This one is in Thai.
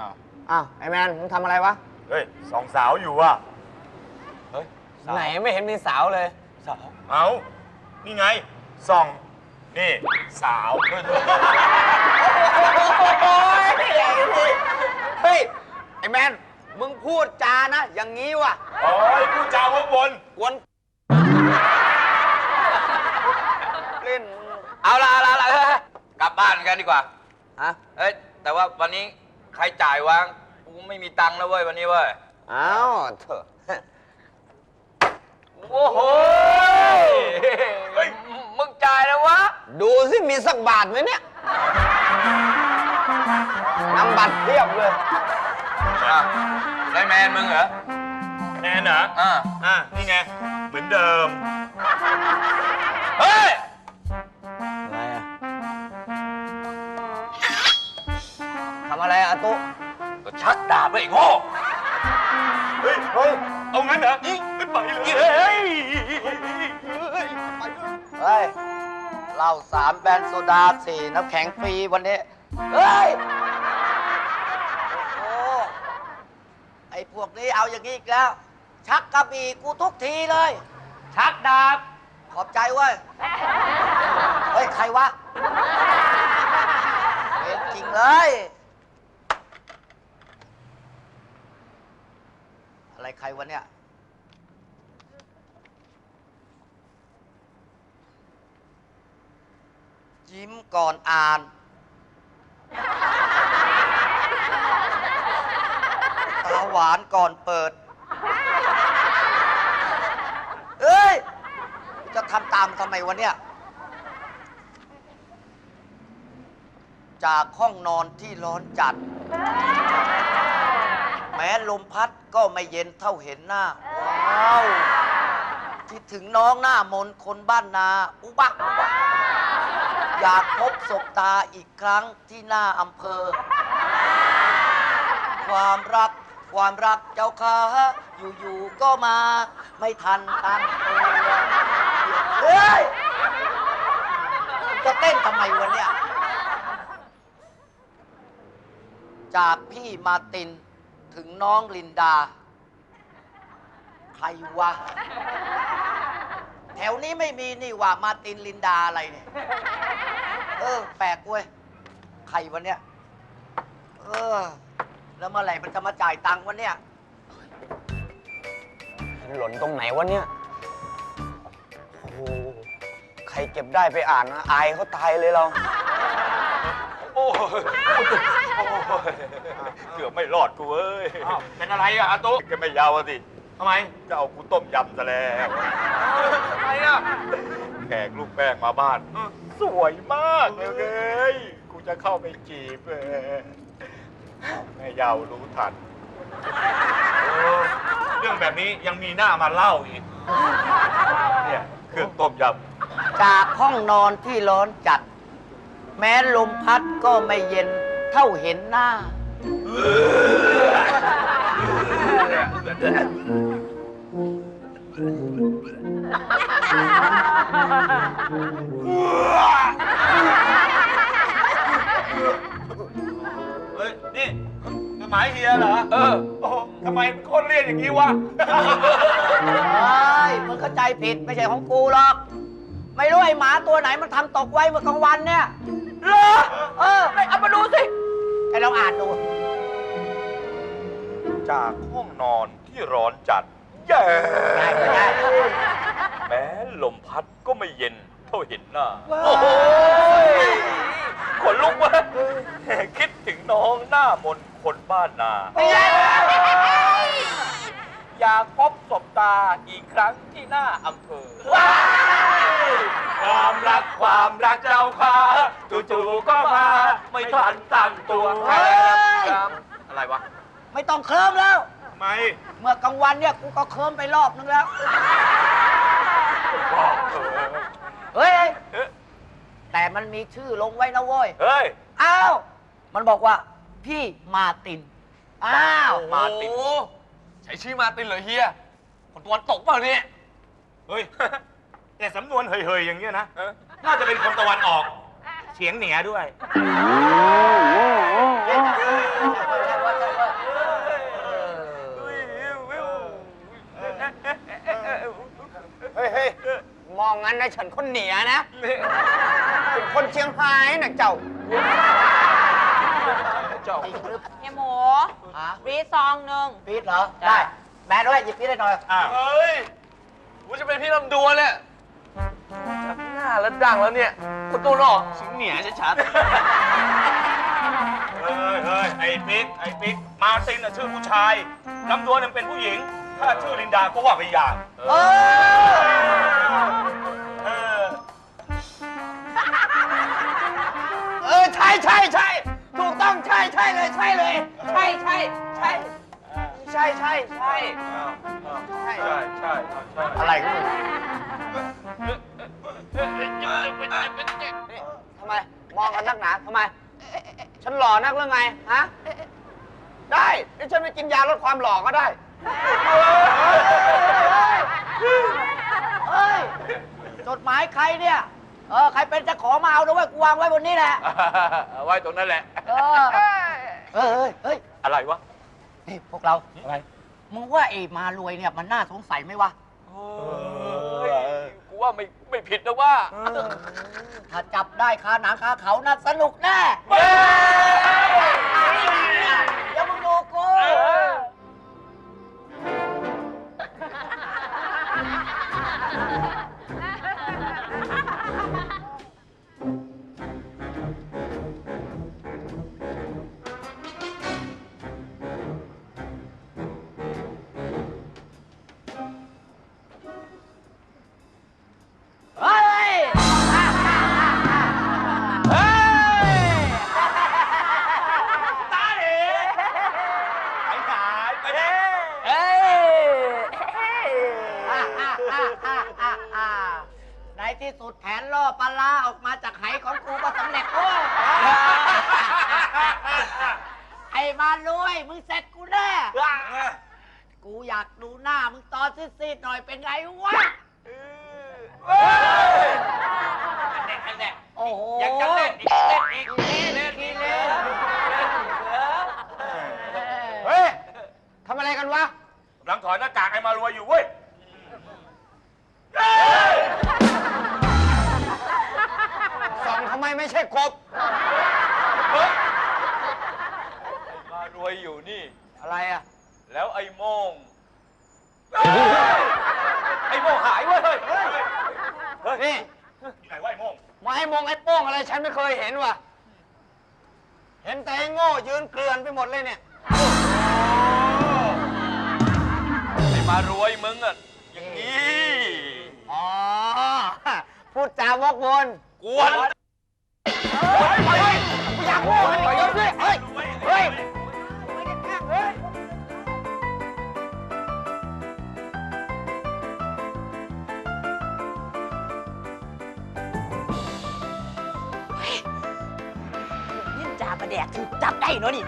อ้าวอ้าวไอแมนมึงทำอะไรวะ เฮ้ยสองสาวอยู่ว่ะ เฮ้ยสาวไหนไม่เห็นมีสาวเลย สาว เอานี่ไงส่อง นี่สาวเฮ้ยโอ้ยเฮ้ย ไอแมน มึงพูดจานะ อย่างนี้วะโอ้ยผู้จาวกวนกวนเล่น เอาละเอาละเอาละเฮ้ยกลับบ้านกันดีกว่า ฮะเฮ้ยแต่ว่าวันนี้ ใครจ่ายวางกูไม่มีตังค์แล้วเว้ยวันนี้เว้ย อ้าวเถอะโอ้โหเฮ้ยมึงจ่ายแล้ววะ ดูสิมีสักบาทไหมเนี่ยนำบัตรเทียบเลยอะได้แมนมึงเหรอ แนนเหรอ อ่าอะนี่ไง เหมือนเดิม เฮ้ย อะไรอะอาตุก็ชักดาบไปไอ้โง่เฮ้ยเฮ้ยเอางั้นเหรอยิงไม่ไปเลยเฮ้ยเฮ้ยเหล้าสามแบนโซดาสี่น้ำแข็งฟรีวันนี้ เฮ้ย โอ้โหไอ้พวกนี้เอาอย่างนี้อีกแล้ว ชักกระบี่กูทุกทีเลย ชักดาบ ขอบใจเว้ย เฮ้ย ใครวะเป็นจริงเลย อะไรใครวะเนี่ย ยิ้มก่อนอ่าน ตาหวานก่อนเปิด เอ้ย จะทำตามทำไมวะเนี่ย จากห้องนอนที่ร้อนจัด ม้ลมพัดก็ไม่เย็นเท่าเห็นหน้า ว้าว คิดถึงน้องหน้ามนคนบ้านนาอุบักอุบักอยากพบศบตาอีกครั้งที่หน้าอำเภอ ความรักความรักเจ้าค่ะอยู่ๆก็มาไม่ทันตั้งตัวเฮ้ยจะเต้นทำไมวะเนี่ย จากพี่มาติน ถึงน้องลินดา ใครวะ แถวนี้ไม่มีนี่ว่ามาตินลินดาอะไรเนี่ย เออ แปลกเว้ย ใครวะเนี่ย เออ แล้วเมื่อไหร่มันจะมาจ่ายตังค์วะเนี่ย มันหล่นตรงไหนวะเนี่ย โอ้โห ใครเก็บได้ไปอ่านนะอายเขาตายเลยเรา อ้ยโอ้ยเกือบไม่รอดกูเอ้ยอ้าวเป็นอะไรอะอาตุแกไม่ยาวอะสิทำไมจะเอากูต้มยำซะแล้วทำไมอะแขกลูกแป้งมาบ้านสวยมากเลยเว้ยกูจะเข้าไปจีบเลยแม่ยาวรู้ทันเรื่องแบบนี้ยังมีหน้ามาเล่าอีกเนี่ยเครื่องต้มยจากห้องนอนที่ร้อนจัด แม้ลมพัดก็ไม่เย็นเท่าเห็นหน้า เฮ้ย นี่จดหมายเฮียเหรอ เออ โอ้โหทำไมเป็นคนเรียนอย่างนี้วะ เฮ้ยมึงเข้าใจผิดไม่ใช่ของกูหรอก ไม่รู้ไอ้หมาตัวไหนมันทำตกไว้เมื่อกลางวันเนี่ย เหรอเออไปเอามาดูสิไอ้ลองอ่านดูำจากห้องนอนที่ร้อนจัด แย่ได้ไม่ได้ แม้ลมพัดก็ไม่เย็นเท่าเห็นหน้า โอ้โหขนลุกเวะคิดถึงน้องหน้ามนต์คนบ้านนา อยากพบศบตาอีกครั้งที่หน้าอำเภอ ความรักความรักเจ้าค่ะจู่ๆก็มา ไม่ทันตั้งตัวเฮ้ย อะไรวะ ไม่ต้องเคลิ้มแล้วทำไมเมื่อกลางวันเนี่ยกูก็เคลิ้มไปรอบนึงแล้ว บอกเธอเฮ้ย เอ๊ะแต่มันมีชื่อลงไว้นะเว้ย เฮ้ย อ้าว มันบอกว่าพี่มาร์ติน อ้าว มาตินใช้ชื่อมาตินเหรอเฮียคนตะวันตกเปล่าเนี่ย เฮ้ย แต่สำนวนเฮยๆอย่างเงี้ยนะน่าจะเป็นคนตะวันออกเฉียงเหนือด้วยเฮ้ยมองงั้นนะฉันคนเหนียนะ เป็นคนเชียงรายนะเจ้า เจ้าเฮียหมูฮะ รีซองหนึ่ง พีทเหรอ ได้ แม่ด้วยหยิบพีได้หน่อย เฮ้ยผมจะเป็นพี่ลำดวนเนี่ย หน้าแล้วดังแล้วเนี่ยคุณตัวหล่อสิงเหนียชัดเฮ้ยเฮ้ยไอ้ปิ๊ก ไอ้ปิ๊ก มาร์ตินน่ะชื่อผู้ชายลำดวนน่ะเป็นผู้หญิง ถ้าชื่อลินดาก็ว่าไปอย่างเออเออ เออใช่ใช่ใช่ถูกต้องใช่ใช่เลยใช่เลย ใช่ใช่ใช่ใช่ใช่ใช่ใช่ใช่ใช่ อะไรกันมึง หล่อนักหรือไง ฮะ ได้เดี๋ยวฉันไปกินยาลดความหล่อก็ได้ เฮ้ย จดหมายใครเนี่ย เออ ใครเป็นเจะขอมาเอาด้วยกูวางไว้บนนี้แหละ เอาไว้ตรงนั้นแหละ เออ เฮ้ยเฮ้ยเฮ้ยอะไรวะ นี่พวกเรา อะไร มึงว่าไอ้มารวยเนี่ยมันน่าสงสัยไหมวะ เฮ้ยกูว่าไม่ไม่ผิดนะว่า ถ้าจับได้คาหนังคาเขาน่าสนุกแน่ มารวยมึงเสร็จกูแน่กูอยากดูหน้ามึงตอนซีดๆหน่อยเป็นไงวะโอ้โหอยากจะเล่นอีกเล่นอีกเล่นอีกเล่น วยอยู่นี่ อะไรอะ แล้วไอ้โมงไอ้โมงหายเว้ยเฮ้ยนี่อยู่ไหนวะไอ้โม่งมาให้มองไอ้โป้งอะไรฉันไม่เคยเห็นว่ะ เห็นแต่ไอ้โง่ยืนเกลือนไปหมดเลยเนี่ย ไอ้มารวยมึงอะอย่างนี้อ๋อ พูดจาวกวนกวนอยากโง่เลยเดี๋ยวสิเฮ้ยเฮ้ย แดกถึงจับได้เนาะนี่